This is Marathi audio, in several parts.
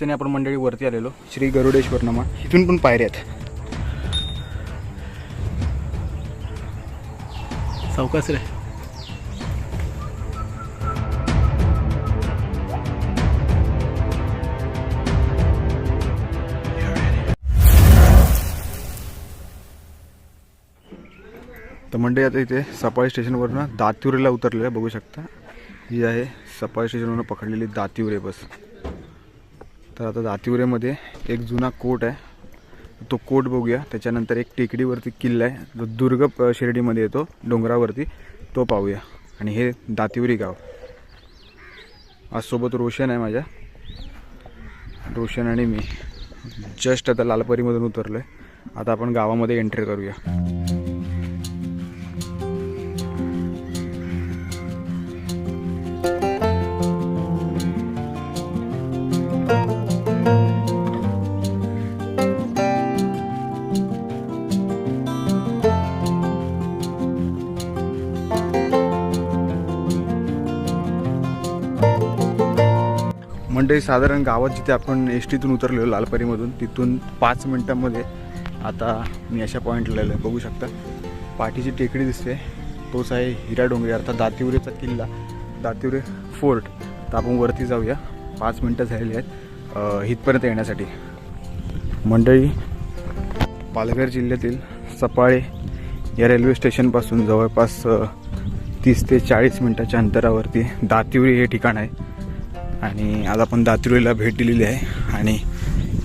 त्याने आपण मंडळी वरती आलेलो. श्री गरुडेश्वर नमा. इथून पण पायऱ्या आहेत. सावकाश रे. तर मंडळी आता इथे सफाळी स्टेशनवरनं दातिवरेला उतरलेलं बघू शकता. ही आहे सफाळी स्टेशनवरून पकडलेली दातिवरे बस. तर आता दातिवरेमध्ये एक जुना कोट आहे. तो कोट बघूया. त्याच्यानंतर एक टेकडीवरती किल्ला आहे. जो दुर्ग शिर्डीमध्ये येतो डोंगरावरती तो पाहूया. आणि हे दातिवरी गाव. आज सोबत रोशन आहे माझ्या. रोशन आणि मी. जस्ट आता लालपरीमधून उतरलो आहे आता आपण गावामध्ये एंट्री करूया. मंडळी साधारण गावात जिथे आपण एस टीतून उतरलेलो लालपरीमधून तिथून पाच मिनटामध्ये आता मी अशा पॉईंटला आलो बघू शकता. पाठीची टेकडी दिसते. तोच आहे हिरा डोंगरी अर्थात दातिवरेचा किल्ला दातिवरे फोर्ट. तर आपण वरती जाऊया. पाच मिनटं झालेली आहेत इथपर्यंत येण्यासाठी. मंडळी पालघर जिल्ह्यातील सपाळे या रेल्वे स्टेशनपासून जवळपास तीस ते चाळीस मिनटाच्या अंतरावरती दातिवरी हे ठिकाण आहे. आणि आज आपण दातिवरीला भेट दिलेली आहे. आणि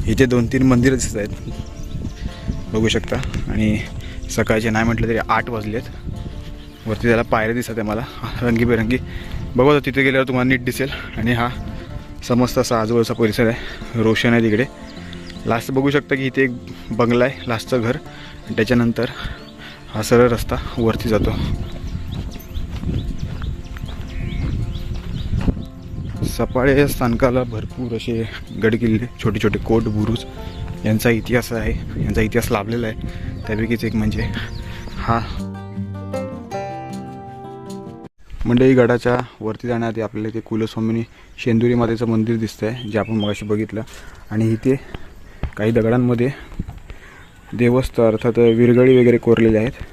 इथे दोन तीन मंदिरं दिसत आहेत. बघू शकता. आणि सकाळचे नाही म्हटलं तरी आठ वाजलेत. वरती त्याला पायऱ्या दिसत आहे मला. रंगीबेरंगी. बघू तर तिथे गेल्यावर तुम्हाला नीट दिसेल. आणि हा समस्त असा आजूबाजूचा परिसर आहे. रोशन आहे तिकडे. लास्ट बघू शकता की इथे एक बंगला आहे. लास्टचं घर. आणि त्याच्यानंतर हा सरळ रस्ता वरती जातो. सपाळे स्थानकाला भरपूर असे गडकिल्ले छोटे छोटे कोट बुरुज यांचा इतिहास आहे यांचा इतिहास लाभलेला आहे. त्यापैकीच एक म्हणजे हा. मंडई गडाच्या वरती जाण्याआधी आपल्याला इथे कुलस्वामिनी शेंदुरी मातेचं मंदिर दिसतं आहे जे आपण मगाशी बघितलं. आणि इथे काही दगडांमध्ये देवस्थ अर्थात विरगळी वगैरे कोरलेले आहेत.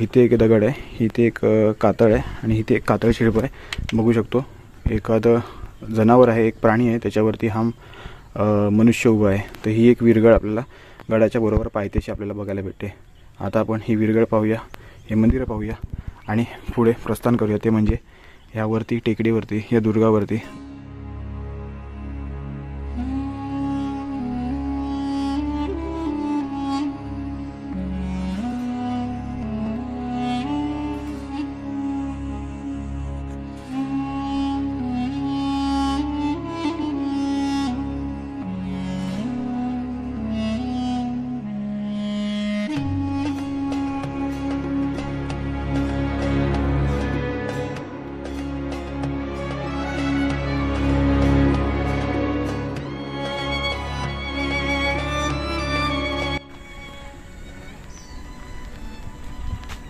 इथे एक दगड आहे इथे एक कातळ आहे आणि इथे एक कातळ शिल्प आहे. बघू शकतो एखादं जनावर आहे एक प्राणी आहे त्याच्यावरती हा मनुष्य उभा आहे. तर ही एक विरगळ आपल्याला गडाच्या बरोबर पायथ्याशी आपल्याला बघायला भेटते. आता आपण ही विरगळ पाहूया हे मंदिरं पाहूया आणि पुढे प्रस्थान करूया. ते म्हणजे ह्यावरती टेकडीवरती या दुर्गावरती.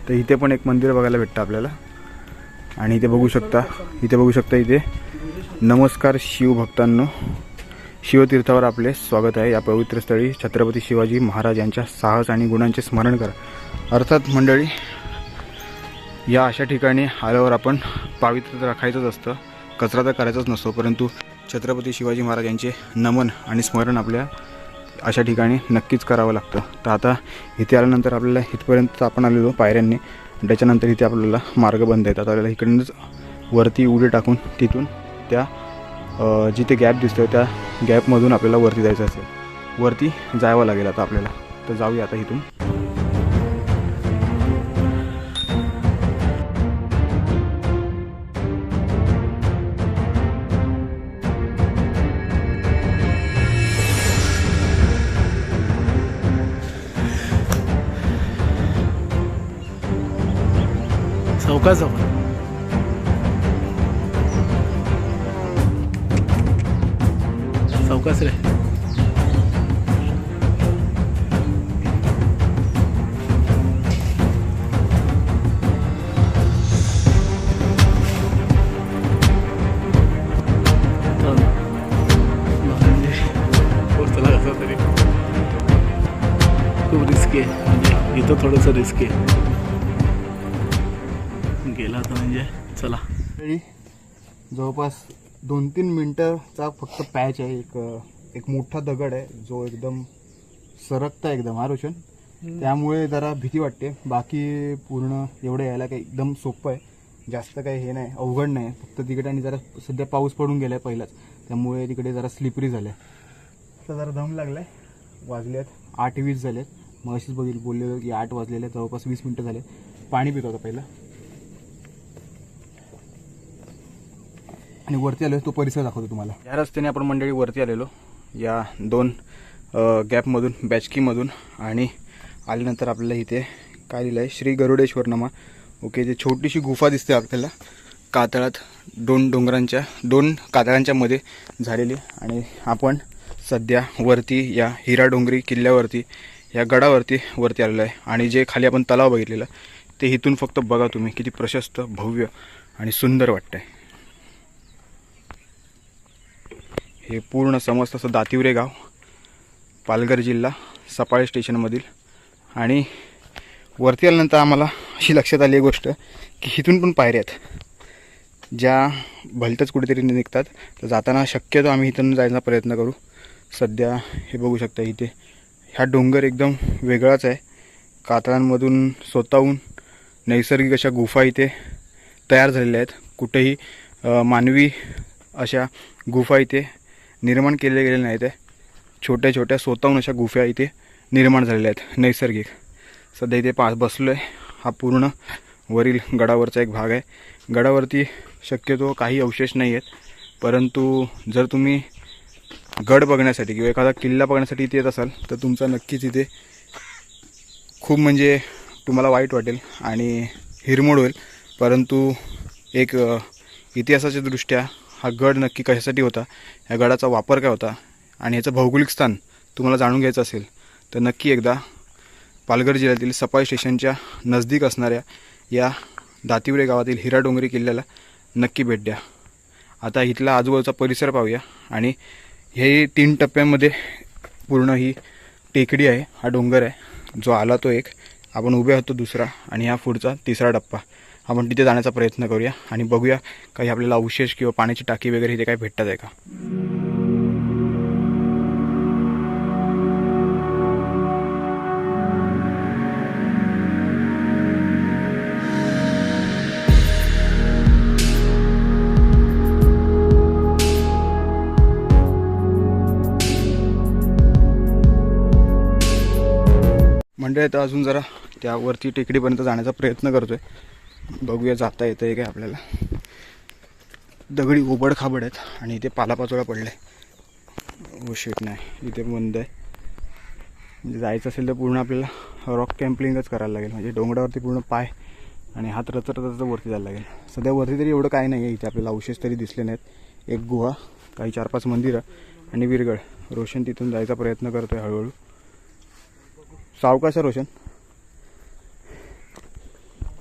तर इथे पण एक मंदिर बघायला भेटतं आपल्याला. आणि इथे बघू शकता इथे बघू शकता इथे. नमस्कार शिवभक्तांनो शिवतीर्थावर आपले स्वागत आहे. या पवित्र स्थळी छत्रपती शिवाजी महाराज यांच्या साहस आणि गुणांचे स्मरण करा. अर्थात मंडळी या अशा ठिकाणी आल्यावर आपण पावित्र्य राखायचंच असतं कचरा तर करायचाच नसतो परंतु छत्रपती शिवाजी महाराज यांचे नमन आणि स्मरण आपल्या अशा ठिकाणी नक्कीच करावं लागतं. तर आता इथे आल्यानंतर आपल्याला इथपर्यंत आपण आलेलो पायऱ्यांनी. त्याच्यानंतर इथे आपल्याला मार्ग बंद आहेत. आता आपल्याला इकडूनच वरती उडी टाकून तिथून त्या जिथे गॅप दिसतो त्या गॅपमधून आपल्याला वरती जायचं असेल. वरती जावं लागेल आता आपल्याला. तर जाऊया आता इथून. बजाव सावकाश रे खूप रिस्की आहे म्हणजे इथं थोडंसं रिस्की आहे गेला तर म्हणजे चला. जवळपास दोन तीन मिनटाचा फक्त पॅच आहे एक एक मोठा दगड आहे जो एकदम सरकता एकदम हा रोशन? त्यामुळे जरा भीती वाटते. बाकी पूर्ण एवढं यायला काही एकदम सोपं आहे. जास्त काही हे नाही अवघड नाही. फक्त तिकडे आणि जरा सध्या पाऊस पडून गेलाय पहिलाच. त्यामुळे तिकडे जरा स्लिपरी झालं. तर जरा दम लागलाय. वाजल्यात आठ वीस झालेत. मग अशीच बघितलं बोलले की आठ वाजलेले आहेत, जवळपास वीस मिनटं झाले. पाणी पित होता पहिलं. आणि वरती आलो तो परिसर दाखवतो तुम्हाला. या रस्त्याने आपण मंडळी वरती आलेलो. या दोन गॅपमधून बॅचकीमधून आणि आल्यानंतर आपल्याला इथे काय लिहिलं आहे श्री गरुडेश्वर नमा. ओके जे छोटीशी गुफा दिसते आपल्याला. कातळात दोन डोंगरांच्या दोन कातळांच्या मध्ये झालेली आणि आपण सध्या वरती या हिरा डोंगरी किल्ल्यावरती या गडावरती वरती आलेलो आहे. आणि जे खाली आपण तलाव बघितलेलं ते इथून फक्त बघा तुम्ही किती प्रशस्त भव्य आणि सुंदर वाटतंय. हे पूर्ण समजत असं दातिवरे गाव पालघर जिल्हा सपाळे स्टेशनमधील. आणि वरती आल्यानंतर आम्हाला अशी लक्षात आली एक गोष्ट की इथून पण पायऱ्या आहेत. ज्या भलतंच कुठेतरी निघतात तर जाताना शक्यतो आम्ही इथून जायचा प्रयत्न करू. सध्या हे बघू शकता इथे. ह्या डोंगर एकदम वेगळाच आहे. कातळांमधून स्वतःहून नैसर्गिक अशा गुफा इथे तयार झालेल्या आहेत. कुठेही मानवी अशा गुफा इथे निर्माण केले गेले नाहीत आहे. छोट्या छोट्या स्वतःहून अशा गुफ्या इथे निर्माण झालेल्या आहेत नैसर्गिक. सध्या इथे पा बसलो आहे हा पूर्ण वरील गडावरचा एक भाग आहे. गडावरती शक्यतो काही अवशेष नाही आहेत. परंतु जर तुम्ही गड बघण्यासाठी किंवा एखादा किल्ला बघण्यासाठी इथे येत असाल तर तुमचा नक्कीच इथे खूप म्हणजे तुम्हाला वाईट वाटेल आणि हिरमोड होईल. परंतु एक इतिहासाच्या दृष्ट्या हा गड नक्की कशासाठी होता? या गडाचा वापर काय होता? आणि ह्याचं भौगोलिक स्थान तुम्हाला जाणून घ्यायचं असेल तर नक्की एकदा पालघर जिल्ह्यातील सफाई स्टेशनच्या नजदीक असणाऱ्या या दातिवरे गावातील हिरा डोंगरी किल्ल्याला नक्की भेट द्या. आता इथला आजूबाजूचा परिसर पाहूया आणि हे तीन टप्प्यांमध्ये पूर्ण ही टेकडी आहे हा डोंगर आहे जो आला तो एक. आपण उभे आहोत तो दुसरा आणि हा पुढचा तिसरा टप्पा. आपण तिथे जाण्याचा प्रयत्न करूया आणि बघूया काही आपल्याला अवशेष किंवा पाण्याची टाकी वगैरे इथे काही भेटतात आहे का? मंडळी आता अजून जरा त्यावरती टेकडीपर्यंत जाण्याचा प्रयत्न करतोय. बघूया जाता येतं आहे काय आपल्याला. दगडी ओबड खाबड आहेत आणि इथे पालापाचोळा पडला आहे शेट नाही. इथे बंद आहे. म्हणजे जायचं असेल तर पूर्ण आपल्याला रॉक कॅम्पलिंगच करायला लागेल. म्हणजे डोंगरावरती पूर्ण पाय आणि हात रचत रचत वरती जायला लागेल. सध्या वरती तरी एवढं काय नाही आहे इथे आपल्याला अवशेष तरी दिसले नाहीत. एक गुहा काही चार पाच मंदिरं आणि विरगळ रोशन तिथून जायचा प्रयत्न करतो आहे हळूहळू. सावकाश आहे रोशन.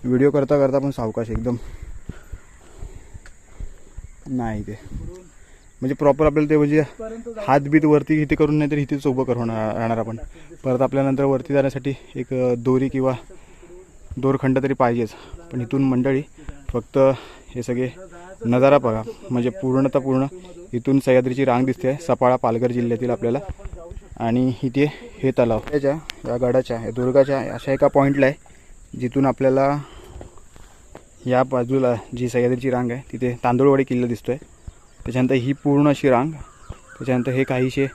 व्हिडिओ करता करता पण सावकाश एकदम नाही ते. म्हणजे प्रॉपर आपल्याला ते म्हणजे हात बीत वरती इथे करून नाही तर इथेच उभं करून राहणार आपण. परत आपल्यानंतर वरती जाण्यासाठी एक दोरी किंवा दोरखंड तरी पाहिजेच. पण इथून मंडळी फक्त हे सगळे नजारा बघा. म्हणजे पूर्णतः पूर्ण इथून सह्याद्रीची रांग दिसते. सपाळा पालघर जिल्ह्यातील आपल्याला. आणि इथे हे तलाव. त्याच्या या गडाच्या या दुर्गाच्या अशा एका पॉईंटला आहे जिथून आपल्याला या बाजूला जी सह्याद्रीची रांग आहे तिथे तांदूळवाडी किल्ला दिसतो आहे त्याच्यानंतर ही पूर्ण अशी रांग त्याच्यानंतर हे काहीशे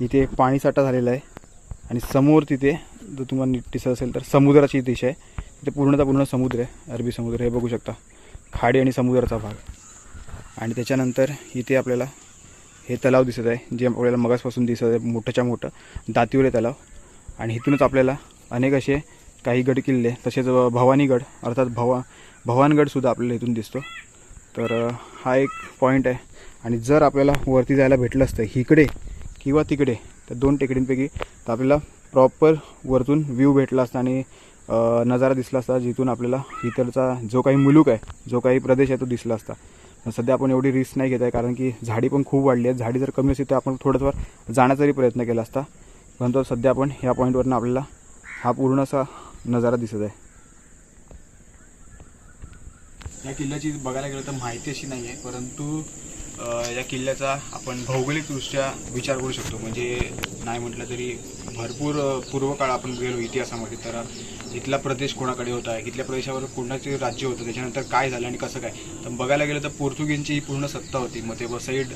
इथे पाणीसाठा झालेला आहे. आणि समोर तिथे जर तुम्हाला नीट दिसत असेल तर समुद्राची दिशा आहे. तिथे पूर्णतः पूर्ण समुद्र आहे अरबी समुद्र हे बघू शकता. खाडी आणि समुद्राचा भाग. आणि त्याच्यानंतर इथे आपल्याला हे तलाव दिसत आहे जे आपल्याला मगासपासून दिसत आहे मोठंच्या मोठं दातिवरे तलाव. आणि इथूनच आपल्याला अनेक असे काही गड किल्ले तसेच भवानीगड अर्थात भवा भवानगडसुद्धा आपल्याला इथून दिसतो. तर हा एक पॉईंट आहे. आणि जर आपल्याला वरती जायला भेटलं असतं इकडे किंवा तिकडे तर दोन टेकडींपैकी तर आपल्याला प्रॉपर वरतून व्ह्यू भेटला असता आणि नजारा दिसला असता जिथून आपल्याला इतरचा जो काही मुलूक आहे जो काही प्रदेश आहे तो दिसला असता. सध्या आपण एवढी रिस्क नाही घेत आहे कारण की झाडी पण खूप वाढली आहे. झाडी जर कमी असली तर आपण थोडंसं जाण्याचाही प्रयत्न केला असता. परंतु सध्या आपण ह्या पॉईंटवरनं आपल्याला हा पूर्ण असा नजारा दिसत आहे. या किल्ल्याची बघायला गेलं तर माहिती अशी नाही आहे परंतु या किल्ल्याचा आपण भौगोलिकदृष्ट्या विचार करू शकतो. म्हणजे नाही म्हटलं तरी भरपूर पूर्वकाळ आपण गेलो इतिहासामध्ये तर इथला प्रदेश कोणाकडे होता इथल्या प्रदेशावर कोणाचे राज्य होतं त्याच्यानंतर काय झालं आणि कसं काय? तर बघायला गेलं तर पोर्तुगीजची ही पूर्ण सत्ता होती. मग ते वसईड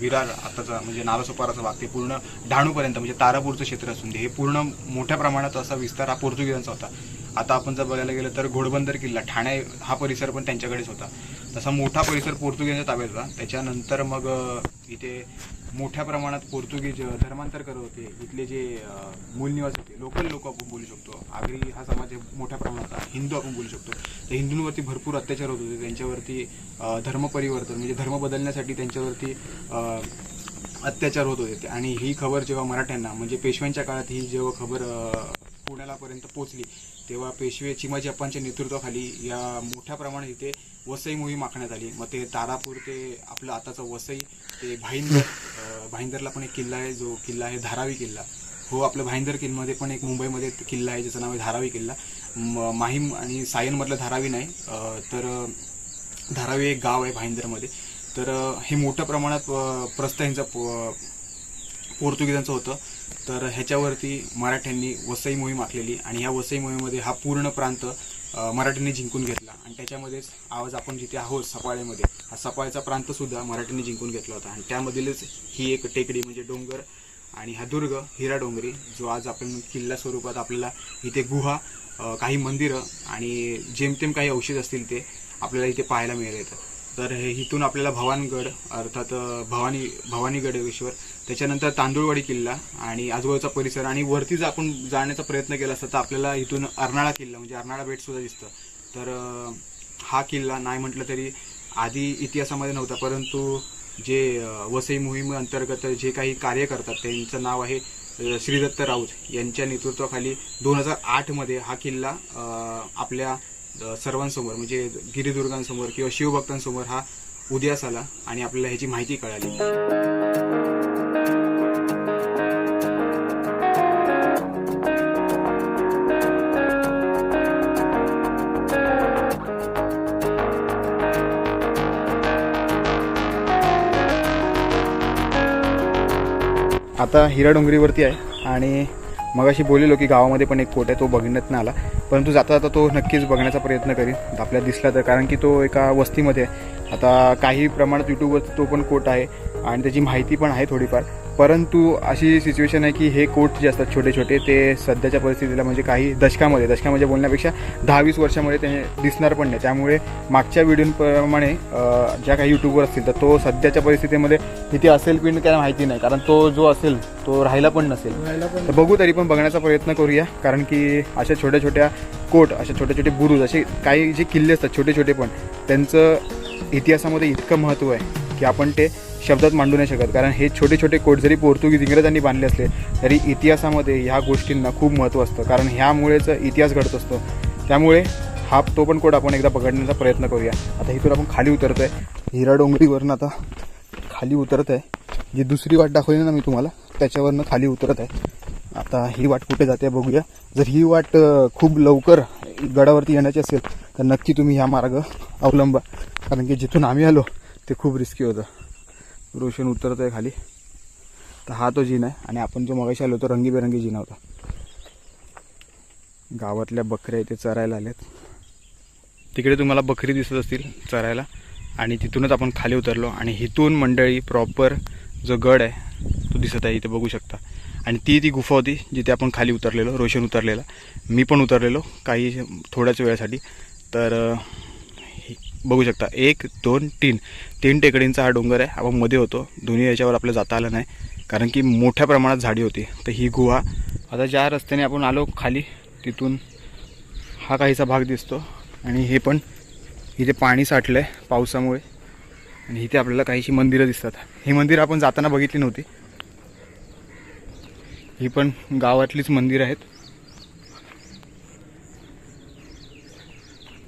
विरार आताचा म्हणजे नालासोपाराचा भाग ते पूर्ण डहाणूपर्यंत म्हणजे तारापूरचं क्षेत्र असून ते हे पूर्ण मोठ्या प्रमाणात असा विस्तार हा पोर्तुगीजांचा होता. आता आपण जर बघायला गेलं तर घोडबंदर किल्ला ठाणे हा परिसर पण त्यांच्याकडेच होता. तसा मोठा परिसर पोर्तुगीजांच्या ताब्यात होता त्याच्यानंतर मग इथे मोठ्या प्रमाणात पोर्तुगीज धर्मांतर करत होते. इथले जे मूलनिवास होते लोकल लोक आपण बोलू शकतो. आगरी हा समाज मोठ्या प्रमाणात हिंदू आपण बोलू शकतो. तर हिंदूंवरती भरपूर अत्याचार होत होते. त्यांच्यावरती धर्मपरिवर्तन म्हणजे धर्म बदलण्यासाठी त्यांच्यावरती अत्याचार होत होते. आणि ही खबर जेव्हा मराठ्यांना म्हणजे पेशव्यांच्या काळात ही जेव्हा खबर पुण्यालापर्यंत पोहोचली तेव्हा पेशवे चिमाजी नेतृत्वाखाली या मोठ्या प्रमाणात इथे वसई मोहीम आखण्यात आली. मग ते तारापूर ते आपलं आताचं वसई ते भाईंदर भाईंदरला पण एक किल्ला आहे जो किल्ला आहे धारावी किल्ला. हो आपलं भाईंदर किल्ल्यामध्ये पण एक मुंबईमध्ये एक किल्ला आहे ज्याचं नाव आहे धारावी किल्ला. म- माहीम आणि सायनमधलं धारावी नाही तर धारावी एक गाव आहे भाईंदरमध्ये. तर हे मोठ्या प्रमाणात अ, प्रस्थ प- पोर्तुगीजांचं होतं. तर ह्याच्यावरती मराठ्यांनी वसई मोहीम आखलेली आणि ह्या वसई मोहिमेमध्ये हा पूर्ण प्रांत मराठ्यांनी जिंकून घेतला. आणि त्याच्यामध्येच आज आपण जिथे आहोत सपाळेमध्ये हा सपाळेचा प्रांतसुद्धा मराठ्यांनी जिंकून घेतला होता. आणि त्यामधीलच ही एक टेकडी म्हणजे डोंगर आणि हा दुर्ग हिरा डोंगरी जो आज आपण किल्ला स्वरूपात आपल्याला इथे गुहा काही मंदिरं आणि जेमतेम काही औषध असतील ते आपल्याला इथे पाहायला मिळेल येतं तर हे इथून आपल्याला भवानगड अर्थात भवानी भवानीगडेश्वर त्याच्यानंतर तांदूळवाडी किल्ला आणि आजूबाजूचा परिसर आणि वरती जर आपण जाण्याचा प्रयत्न केला असता तर आपल्याला इथून अर्नाळा किल्ला म्हणजे अर्नाळा बेट सुद्धा दिसतं. तर हा किल्ला नाही म्हटलं तरी आधी इतिहासामध्ये नव्हता परंतु जे वसई मोहिमे अंतर्गत जे काही कार्य करतात त्यांचं नाव आहे श्रीदत्त राऊत यांच्या नेतृत्वाखाली दोन हजार आठमध्ये हा किल्ला आपल्या सर्वांसमोर म्हणजे गिरिदुर्गांसमोर किंवा शिवभक्तांसमोर हा उदयास आला आणि आपल्याला ह्याची माहिती कळाली. आता हिरा डोंगरीवरती आहे आणि मगाशी बोललेलो की गावामध्ये पण एक कोट आहे तो बघण्यात नाही आला. परंतु जाता जाता तो नक्कीच बघण्याचा प्रयत्न करीन. आपल्याला दिसला तर कारण की तो एका वस्तीमध्ये आहे. आता काही प्रमाणात यूट्यूबवरती तो पण कोट आहे आणि त्याची माहिती पण आहे थोडीफार. परंतु अशी सिच्युएशन आहे की हे कोट जे असतात छोटे छोटे ते सध्याच्या परिस्थितीला म्हणजे काही दशकामध्ये दशकामध्ये बोलण्यापेक्षा दहा वीस वर्षामध्ये ते दिसणार पण नाही. त्यामुळे मागच्या व्हिडिओप्रमाणे ज्या काही यूट्यूबवर असतील तर तो सध्याच्या परिस्थितीमध्ये इथे असेल की काय माहिती नाही. कारण तो जो असेल तो राहिला पण नसेल. तर बघू तरी पण बघण्याचा प्रयत्न करूया. कारण की अशा छोट्या छोट्या कोट अशा छोटे छोटे बुरुज असे काही जे किल्ले असतात छोटे छोटे पण त्यांचं इतिहासामध्ये इतकं महत्त्व आहे की आपण ते शब्दात मांडू नाही शकत. कारण हे छोटे छोटे कोट जरी पोर्तुगीज इंग्रजांनी बांधले असले तरी इतिहासामध्ये ह्या गोष्टींना खूप महत्त्व असतं. कारण ह्यामुळेच इतिहास घडत असतो. त्यामुळे हा तो पण कोट आपण एकदा पकडण्याचा प्रयत्न करूया. आता इथून आपण खाली उतरतोय. हिरा डोंगरीवरनं आता खाली उतरत आहे जी दुसरी वाट दाखवली ना मी तुम्हाला त्याच्यावरनं खाली उतरत आहे आता ही वाट कुठे जाते बघूया. जर ही वाट खूप लवकर गडावरती येण्याची असेल तर नक्की तुम्ही ह्या मार्ग अवलंबा. कारण की जिथून आम्ही आलो ते खूप रिस्की होतं. रोशन उतरतो आहे खाली. तर हा तो जिना आहे आणि आपण जो मगाशी आलो तो रंगीबेरंगी जिना होता. गावातल्या बकऱ्या इथे चरायला आल्यात. तिकडे तुम्हाला बकरी दिसत असतील चरायला. आणि तिथूनच आपण खाली उतरलो आणि इथून मंडळी प्रॉपर जो गड आहे तो दिसत आहे इथे बघू शकता. आणि ती ती गुफा होती जिथे आपण खाली उतरलेलो रोशन उतरलेला. मी पण उतरलेलो काही थोड्याच वेळासाठी. तर बघू शकता. एक दोन तीन. तीन टेकडींचा हा डोंगर आहे. आपण मध्ये होतो. दोन्ही याच्यावर आपलं जाता आलं नाही. कारण की मोठ्या प्रमाणात झाडी होती. तर ही गुहा. आता ज्या रस्त्याने आपण आलो खाली तिथून हा काहीसा भाग दिसतो. आणि हे पण इथे पाणी साठलं आहे पावसामुळे. आणि इथे आपल्याला काहीशी मंदिरं दिसतात. ही मंदिरं आपण जाताना बघितली नव्हती. ही पण गावातलीच मंदिरं आहेत.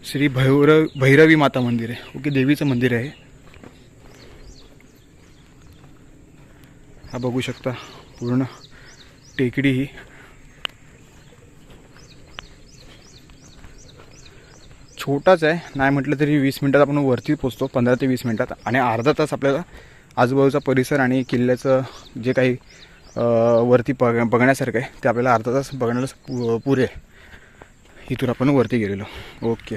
श्री भैरव भैरवी माता मंदिर आहे. ओके देवीचं मंदिर आहे. हा बघू शकता पूर्ण टेकडी ही. छोटाच आहे नाही म्हटलं तरी वीस मिनटात आपण वरती पोचतो पंधरा ते वीस मिनटात. आणि अर्धा तास आपल्याला आजूबाजूचा परिसर आणि किल्ल्याचं जे काही वरती बघ बघण्यासारखं आहे ते आपल्याला अर्धा तास बघण्याला पुरे आहे इथून आपण वरती गेलेलो. ओके.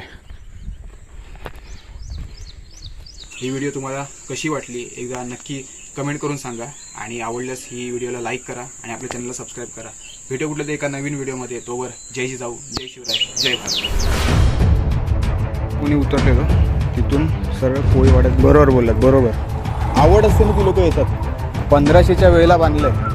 ही व्हिडिओ तुम्हाला कशी वाटली एकदा नक्की कमेंट करून सांगा आणि आवडल्यास ही व्हिडिओला लाईक करा आणि आपल्या चॅनलला सबस्क्राईब करा. व्हिडिओ कुठल्या तरी एका नवीन व्हिडिओमध्ये तोवर जय जिजाऊ जय शिवराय जय भारत. कोणी उतरलेलो? तिथून सरळ कोळीवाड्यात बरोबर बोललात बरोबर. आवड असते ना ती लोक येतात? पंधराशेच्या वेळेला बांधलंय.